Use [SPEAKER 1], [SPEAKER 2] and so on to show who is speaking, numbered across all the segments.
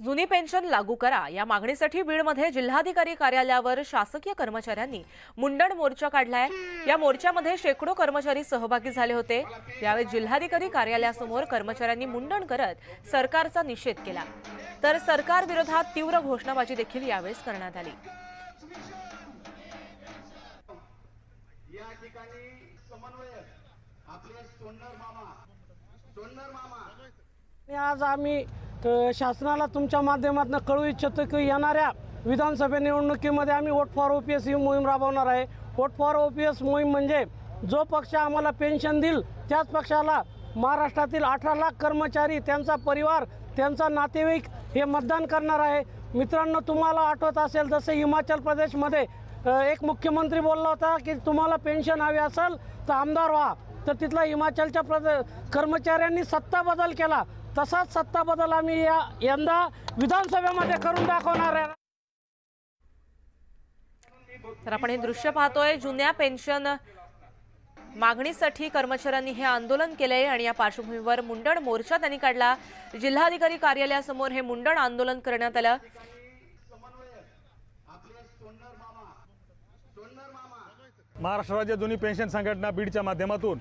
[SPEAKER 1] जुनी पेन्शन लागू करा. या मागणीसाठी बीडमध्ये जिल्हाधिकारी कार्यालयावर शासकीय कर्मचाऱ्यांनी मुंडण मोर्चा काढलाय. या मोर्चामध्ये शेकडो कर्मचारी सहभागी झाले होते. यावेळी जिल्हाधिकारी कार्यालयासमोर कर्मचाऱ्यांनी मुंडण करत सरकारचा निषेध केला. तर सरकार विरोधात तीव्र घोषणाबाजी देखील यावेळेस करण्यात आली.
[SPEAKER 2] या ठिकाणी समन्वयक आपले सोन्नर मामा. सोन्नर मामा.
[SPEAKER 3] आणि आज आम्ही शासनाला तुमच्या माध्यमातून कळू इच्छितो की येणाऱ्या विधानसभा निवडणुकीमध्ये आम्ही vote for O P S ही मोहीम राबवणार आहे. Vote for O P S मोहीम म्हणजे जो पक्ष आम्हाला पेन्शन देईल त्याच पक्षाला महाराष्ट्रातील अठरा लाख कर्मचारी त्यांचा परिवार त्यांचा नातेवाईक हे मतदान करणार आहे. मित्रांनो तुम्हाला आठवत असेल जसं हिमाचल प्रदेशमध्ये एक मुख्यमंत्री बोलला होता की तुम्हाला पेन्शन हवी असेल तर आमदार व्हा. तर तिथला हिमाचलच्या प्रद कर्मचाऱ्यांनी सत्ता बदल केला. तसाच सत्ता बदल आम्ही या यंदा विधानसभेमध्ये करून दाखवणार आहे.
[SPEAKER 1] तर आपण हे दृश्य पाहतोय जुन्या पेन्शन मागणीसाठी कर्मचाऱ्यांनी हे आंदोलन केलंय आणि या पार्श्वभूमीवर मुंडण मोर्चा त्यांनी काढला. जिल्हाधिकारी कार्यालयासमोर हे मुंडण आंदोलन करण्यात आलं.
[SPEAKER 4] महाराष्ट्र राज्य जुनी पेन्शन संघटना बीडच्या माध्यमातून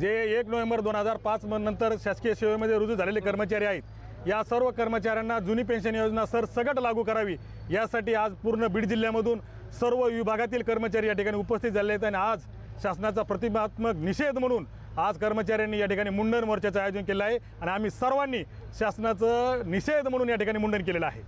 [SPEAKER 4] जे एक नोव्हेंबर दोन हजार पाच नंतर शासकीय सेवेमध्ये रुजू झालेले कर्मचारी आहेत या सर्व कर्मचाऱ्यांना जुनी पेन्शन योजना सरसकट लागू करावी यासाठी आज पूर्ण बीड जिल्ह्यामधून सर्व विभागातील कर्मचारी या ठिकाणी उपस्थित झाले आहेत आणि आज शासनाचा प्रतिमात्मक निषेध म्हणून आज कर्मचाऱ्यांनी या ठिकाणी मुंडन मोर्चाचं आयोजन केलं आहे आणि आम्ही सर्वांनी शासनाचं निषेध म्हणून या ठिकाणी मुंडन केलेलं आहे.